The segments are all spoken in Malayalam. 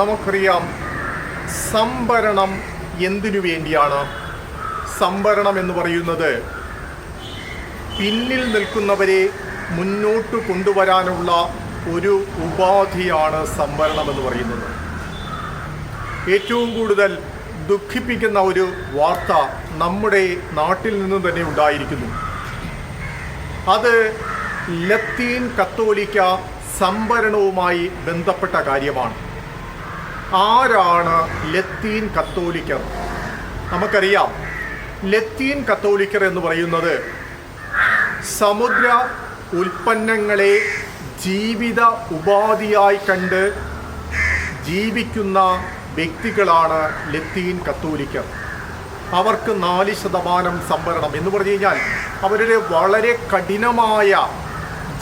നമുക്കറിയാം സംഭരണം എന്തിനു വേണ്ടിയാണ്? സംഭരണം എന്ന് പറയുന്നത് പിന്നിൽ നിൽക്കുന്നവരെ മുന്നോട്ട് കൊണ്ടുവരാനുള്ള ഒരു ഉപാധിയാണ് സംവരണം എന്ന് പറയുന്നത്. ഏറ്റവും കൂടുതൽ ദുഃഖിപ്പിക്കുന്ന ഒരു വാർത്ത നമ്മുടെ നാട്ടിൽ നിന്നും തന്നെ ഉണ്ടായിരിക്കുന്നു. അത് ലത്തീൻ കത്തോലിക്ക സംവരണവുമായി ബന്ധപ്പെട്ട കാര്യമാണ്. ആരാണ് ലത്തീൻ കത്തോലിക്കർ? നമുക്കറിയാം. ലത്തീൻ കത്തോലിക്കർ എന്ന് പറയുന്നത് സമുദ്ര ഉൽപ്പന്നങ്ങളെ ജീവിത ഉപാധിയായി കണ്ട് ജീവിക്കുന്ന വ്യക്തികളാണ് ലത്തീൻ കത്തോലിക്കർ. അവർക്ക് നാല് ശതമാനം സംവരണം എന്ന് പറഞ്ഞു കഴിഞ്ഞാൽ അവരുടെ വളരെ കഠിനമായ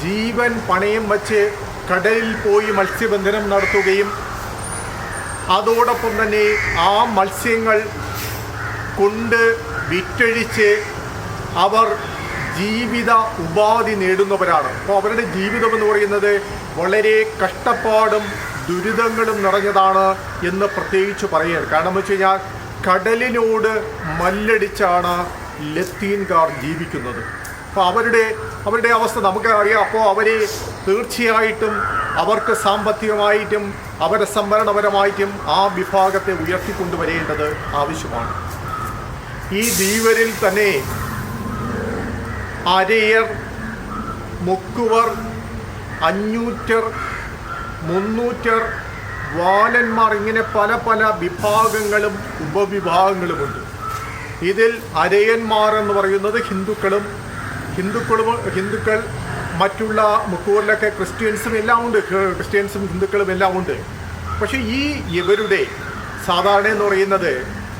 ജീവൻ പണയം വച്ച് കടലിൽ പോയി മത്സ്യബന്ധനം നടത്തുകയും അതോടൊപ്പം തന്നെ ആ മത്സ്യങ്ങൾ കൊണ്ട് വിറ്റഴിച്ച് അവർ ജീവിത ഉപാധി നേടുന്നവരാണ്. അപ്പോൾ അവരുടെ ജീവിതം എന്ന് പറയുന്നത് വളരെ കഷ്ടപ്പാടും ദുരിതങ്ങളും നിറഞ്ഞതാണ് എന്ന് പ്രത്യേകിച്ച് പറയുകയാണ് കാരണം വെച്ച് കഴിഞ്ഞാൽ കടലിനോട് മല്ലടിച്ചാണ് ലത്തീൻകാർ ജീവിക്കുന്നത്. അപ്പോൾ അവരുടെ അവരുടെ അവസ്ഥ നമുക്ക് അറിയാം അപ്പോൾ അവർ തീർച്ചയായിട്ടും അവർക്ക് സാമ്പത്തികമായിട്ടും അവരെ സംവരണപരമായിട്ടും ആ വിഭാഗത്തെ ഉയർത്തിക്കൊണ്ടുവരേണ്ടത് ആവശ്യമാണ്. ഈ ധീവരിൽ തന്നെ അരയർ മുക്കുവർ അഞ്ഞൂറ്റർ മുന്നൂറ്റർ വാലന്മാർ ഇങ്ങനെ പല പല വിഭാഗങ്ങളും ഉപവിഭാഗങ്ങളുമുണ്ട്. ഇതിൽ അരയന്മാർ എന്ന് പറയുന്നത് ഹിന്ദുക്കളും ഹിന്ദുക്കളും ഹിന്ദുക്കൾ മറ്റുള്ള മുക്കൂറിലൊക്കെ ക്രിസ്ത്യൻസും എല്ലാം ഉണ്ട്. ക്രിസ്ത്യൻസും ഹിന്ദുക്കളും എല്ലാം ഉണ്ട്. പക്ഷേ ഈ ഇവരുടെ സാധാരണ എന്ന് പറയുന്നത്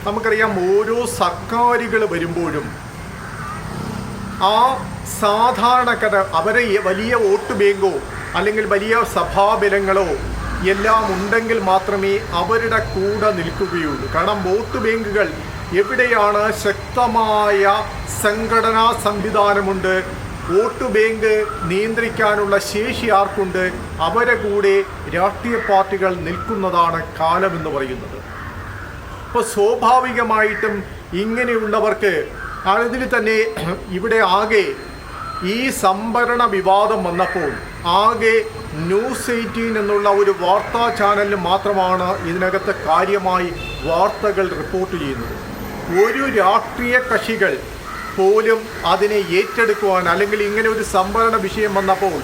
നമുക്കറിയാം ഓരോ സർക്കാരുകൾ വരുമ്പോഴും ആ സാധാരണക്കാര അവരെ വലിയ വോട്ട് ബാങ്കോ അല്ലെങ്കിൽ വലിയ സഭാബലങ്ങളോ എല്ലാം ഉണ്ടെങ്കിൽ മാത്രമേ അവരുടെ കൂടെ നിൽക്കുകയുള്ളൂ. കാരണം വോട്ട് ബാങ്കുകൾ എവിടെയാണ് ശക്തമായ സംഘടനാ സംവിധാനമുണ്ട്? വോട്ട് ബാങ്ക് നിയന്ത്രിക്കാനുള്ള ശേഷി ആർക്കുണ്ട്? അവരെ കൂടെ രാഷ്ട്രീയ പാർട്ടികൾ നിൽക്കുന്നതാണ് കാലമെന്ന് പറയുന്നത്. അപ്പോൾ സ്വാഭാവികമായിട്ടും ഇങ്ങനെയുള്ളവർക്ക് അതിൽ തന്നെ ഇവിടെ ആകെ ഈ സംഭരണ വിവാദം വന്നപ്പോൾ ആകെ ന്യൂസ് എയ്റ്റീൻ എന്നുള്ള ഒരു വാർത്താ ചാനലിന് മാത്രമാണ് ഇതിനകത്ത് കാര്യമായി വാർത്തകൾ റിപ്പോർട്ട് ചെയ്യുന്നത്. ഒരു രാഷ്ട്രീയ കക്ഷികൾ പോലും അതിനെ ഏറ്റെടുക്കുവാൻ അല്ലെങ്കിൽ ഇങ്ങനെ ഒരു സംവരണ വിഷയം വന്നപ്പോൾ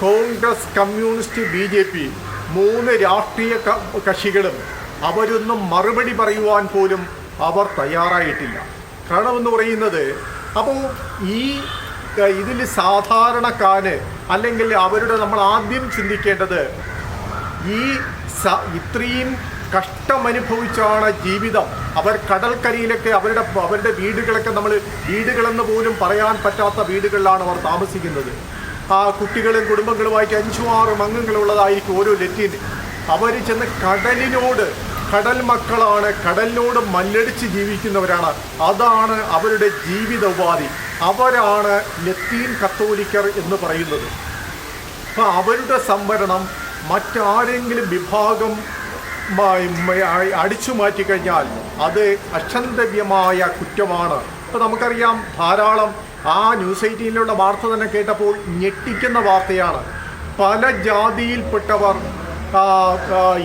Congress communist B J P മൂന്ന് രാഷ്ട്രീയ കക്ഷികളും അവരൊന്നും മറുപടി പറയുവാൻ പോലും അവർ തയ്യാറായിട്ടില്ല. കാരണം എന്ന് പറയുന്നത് അപ്പോൾ ഈ ഇതിൽ സാധാരണക്കാര് അല്ലെങ്കിൽ അവരുടെ നമ്മൾ ആദ്യം ചിന്തിക്കേണ്ടത് ഈ ഇത്രയും കഷ്ടമനുഭവിച്ചാണ് ജീവിതം അവർ കടൽക്കരയിലൊക്കെ അവരുടെ അവരുടെ വീടുകളൊക്കെ നമ്മൾ വീടുകളെന്ന് പോലും പറയാൻ പറ്റാത്ത വീടുകളിലാണ് അവർ താമസിക്കുന്നത്. ആ കുട്ടികളും കുടുംബങ്ങളുമായിട്ട് അഞ്ചും ആറും അംഗങ്ങളുള്ളതായിരിക്കും ഓരോ ലെറ്റിൻ. അവർ ചെന്ന് കടലിനോട് കടൽ മക്കളാണ് കടലിനോട് മല്ലടിച്ച് ജീവിക്കുന്നവരാണ്. അതാണ് അവരുടെ ജീവിത ഉപാധി അവരാണ് ലത്തീൻ കത്തോലിക്കർ എന്ന് പറയുന്നത്. അപ്പം അവരുടെ സംവരണം മറ്റാരെങ്കിലും വിഭാഗം അടിച്ചു മാറ്റിക്കഴിഞ്ഞാൽ അത് അക്ഷന്തവ്യമായ കുറ്റമാണ്. ഇപ്പം നമുക്കറിയാം ധാരാളം ആ ന്യൂസ് എയ്റ്റീനിലുള്ള വാർത്ത തന്നെ കേട്ടപ്പോൾ ഞെട്ടിക്കുന്ന വാർത്തയാണ്. പല ജാതിയിൽപ്പെട്ടവർ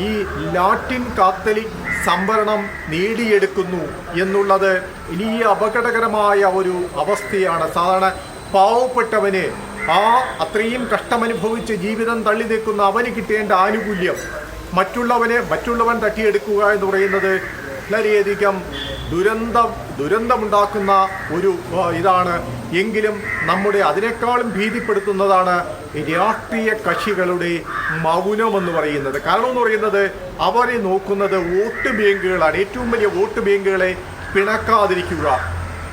ഈ ലാറ്റിൻ കാത്തലിക് സംവരണം നേടിയെടുക്കുന്നു എന്നുള്ളത് വലിയ അപകടകരമായ ഒരു അവസ്ഥയാണ്. സാധാരണ പാവപ്പെട്ടവന് ആ അത്രയും കഷ്ടമനുഭവിച്ച് ജീവിതം തള്ളി നിൽക്കുന്ന അവന് കിട്ടേണ്ട ആനുകൂല്യം മറ്റുള്ളവനെ മറ്റുള്ളവൻ തട്ടിയെടുക്കുക എന്ന് പറയുന്നത് വളരെയധികം ദുരന്തം ദുരന്തമുണ്ടാക്കുന്ന ഒരു ഇതാണ്. എങ്കിലും നമ്മുടെ അതിനേക്കാളും ഭീതിപ്പെടുത്തുന്നതാണ് രാഷ്ട്രീയ കക്ഷികളുടെ മൗനമെന്ന് പറയുന്നത്. കാരണം എന്ന് പറയുന്നത് അവരെ നോക്കുന്നത് വോട്ട് ബാങ്കുകളാണ്. ഏറ്റവും വലിയ വോട്ട് ബാങ്കുകളെ പിണക്കാതിരിക്കുക.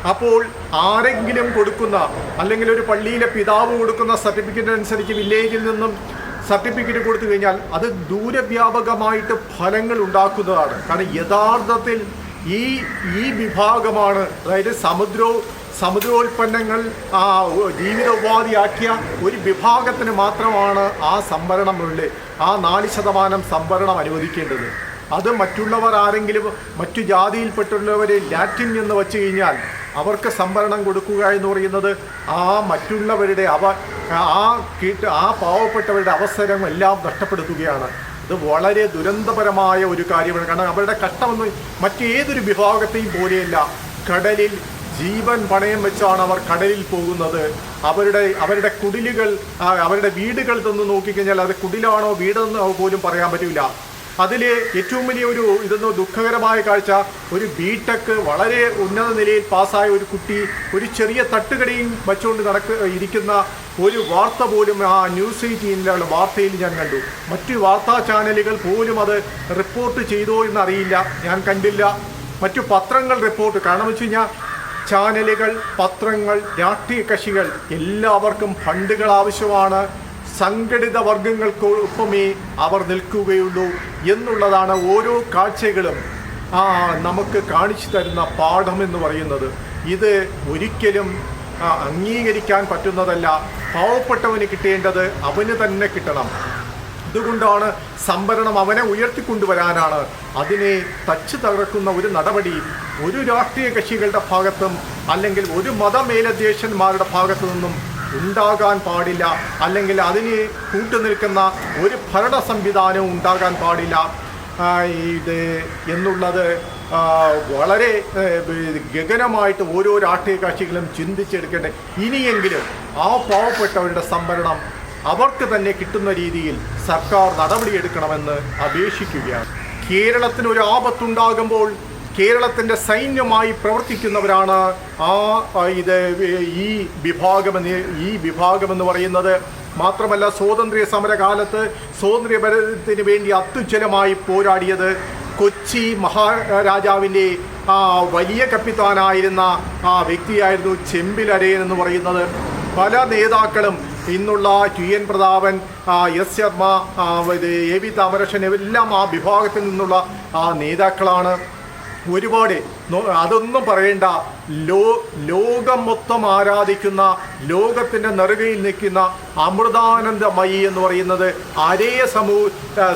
അപ്പോൾ ആരെങ്കിലും കൊടുക്കുന്ന അല്ലെങ്കിൽ ഒരു പള്ളിയിലെ പിതാവ് കൊടുക്കുന്ന സർട്ടിഫിക്കറ്റ് അനുസരിച്ച് വില്ലേജിൽ നിന്നും സർട്ടിഫിക്കറ്റ് കൊടുത്തു കഴിഞ്ഞാൽ അത് ദൂരവ്യാപകമായിട്ട് ഫലങ്ങൾ ഉണ്ടാക്കുന്നതാണ്. കാരണം യഥാർത്ഥത്തിൽ ഈ ഈ വിഭാഗമാണ് അതായത് സമുദ്രോ സമുദ്രോൽപ്പന്നങ്ങൾ ആ ഉ- ജീവിത ഉപാധിയാക്കിയ ഒരു വിഭാഗത്തിന് മാത്രമാണ് ആ സംവരണമുള്ളിൽ ആ നാല് ശതമാനം സംവരണം അനുവദിക്കേണ്ടത്. അത് മറ്റുള്ളവർ ആരെങ്കിലും മറ്റു ജാതിയിൽപ്പെട്ടുള്ളവരെ ലാറ്റിൻ എന്ന് വച്ചു കഴിഞ്ഞാൽ അവർക്ക് സംവരണം കൊടുക്കുക എന്ന് പറയുന്നത് ആ മറ്റുള്ളവരുടെ അവ ആ കീട്ട് ആ പാവപ്പെട്ടവരുടെ അവസരം എല്ലാം നഷ്ടപ്പെടുത്തുകയാണ്. ഇത് വളരെ ദുരന്തപരമായ ഒരു കാര്യമാണ്. കാരണം അവരുടെ കഷ്ടമെന്ന് മറ്റേതൊരു വിഭാഗത്തെയും പോലെയല്ല. കടലിൽ ജീവൻ പണയം വെച്ചാണ് അവർ കടലിൽ പോകുന്നത്. അവരുടെ അവരുടെ കുടിലുകൾ അവരുടെ വീടുകൾ നിന്ന് നോക്കിക്കഴിഞ്ഞാൽ അത് കുടിലാണോ വീടെന്ന് പോലും പറയാൻ പറ്റില്ല അതിൽ ഏറ്റവും വലിയ ഒരു ഇതെന്ന് ദുഃഖകരമായ കാഴ്ച ഒരു ബിടെക് വളരെ ഉന്നത നിലയിൽ പാസ്സായ ഒരു കുട്ടി ഒരു ചെറിയ തട്ടുകടയും വെച്ചുകൊണ്ട് നടക്ക ഇരിക്കുന്ന ഒരു വാർത്ത പോലും ആ ന്യൂസ് എയ്റ്റീനിലുള്ള വാർത്തയിൽ ഞാൻ കണ്ടു. മറ്റു വാർത്താ ചാനലുകൾ പോലും അത് റിപ്പോർട്ട് ചെയ്തോ എന്നറിയില്ല. ഞാൻ കണ്ടില്ല. മറ്റു പത്രങ്ങൾ റിപ്പോർട്ട് കാരണം വെച്ച് കഴിഞ്ഞാൽ ചാനലുകൾ പത്രങ്ങൾ രാഷ്ട്രീയ കക്ഷികൾ എല്ലാവർക്കും ഫണ്ടുകൾ ആവശ്യമാണ്. സംഘടിത വർഗങ്ങൾക്കൊപ്പമേ അവർ നിൽക്കുകയുള്ളൂ എന്നുള്ളതാണ് ഓരോ കാഴ്ചകളും ആ നമുക്ക് കാണിച്ചു തരുന്ന പാഠമെന്ന് പറയുന്നത്. ഇത് ഒരിക്കലും അംഗീകരിക്കാൻ പറ്റുന്നതല്ല. പാവപ്പെട്ടവന് കിട്ടേണ്ടത് അവന് തന്നെ കിട്ടണം. അതുകൊണ്ടാണ് സംഭരണം അവനെ ഉയർത്തിക്കൊണ്ടുവരാനാണ്. അതിനെ തച്ചു തകർക്കുന്ന ഒരു നടപടി ഒരു രാഷ്ട്രീയ കക്ഷികളുടെ ഭാഗത്തും അല്ലെങ്കിൽ ഒരു മതമേലധ്യക്ഷന്മാരുടെ ഭാഗത്തു നിന്നും ഉണ്ടാകാൻ പാടില്ല. അല്ലെങ്കിൽ അതിന് കൂട്ടുനിൽക്കുന്ന ഒരു ഭരണ സംവിധാനവും ഉണ്ടാകാൻ പാടില്ല. ഇത് എന്നുള്ളത് വളരെ ഗഗനമായിട്ട് ഓരോ രാഷ്ട്രീയ കക്ഷികളും ചിന്തിച്ചെടുക്കേണ്ട. ഇനിയെങ്കിലും ആ പാവപ്പെട്ടവരുടെ സംവരണം അവർക്ക് തന്നെ കിട്ടുന്ന രീതിയിൽ സർക്കാർ നടപടിയെടുക്കണമെന്ന് അപേക്ഷിക്കുകയാണ്. കേരളത്തിന് ഒരു ആപത്തുണ്ടാകുമ്പോൾ കേരളത്തിന്റെ സൈന്യമായി പ്രവർത്തിക്കുന്നവരാണ് ആ ഇത് ഈ വിഭാഗമെന്ന് ഈ വിഭാഗമെന്ന് പറയുന്നത്. മാത്രമല്ല സ്വാതന്ത്ര്യ സമരകാലത്ത് സ്വാതന്ത്ര്യപരത്തിന് വേണ്ടി അത്യുജ്വലമായി പോരാടിയത് കൊച്ചി മഹാരാജാവിന്റെ ആ വലിയ കപ്പിത്താനായിരുന്ന ആ വ്യക്തിയായിരുന്നു ചെമ്പിലരയൻ എന്ന് പറയുന്നത്. പല നേതാക്കളും ഇന്നുള്ള T N Prathapan S Sharma A V Thamarakshan എല്ലാം ആ വിഭാഗത്തിൽ നിന്നുള്ള ആ നേതാക്കളാണ്. ഒരുപാട്. അതൊന്നും പറയേണ്ട. ലോ ലോകം മൊത്തം ആരാധിക്കുന്ന ലോകത്തിന്റെ നെറുകയിൽ നിൽക്കുന്ന അമൃതാനന്ദമയി എന്ന് പറയുന്നത് അരേയ സമൂ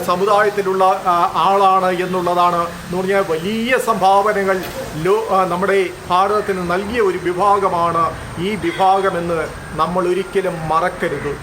സമുദായത്തിലുള്ള ആളാണ് എന്നുള്ളതാണ്. എന്ന് പറഞ്ഞാൽ വലിയ സംഭാവനകൾ ലോ നമ്മുടെ ഭാരതത്തിന് നൽകിയ ഒരു വിഭാഗമാണ് ഈ വിഭാഗമെന്ന് നമ്മൾ ഒരിക്കലും മറക്കരുത്.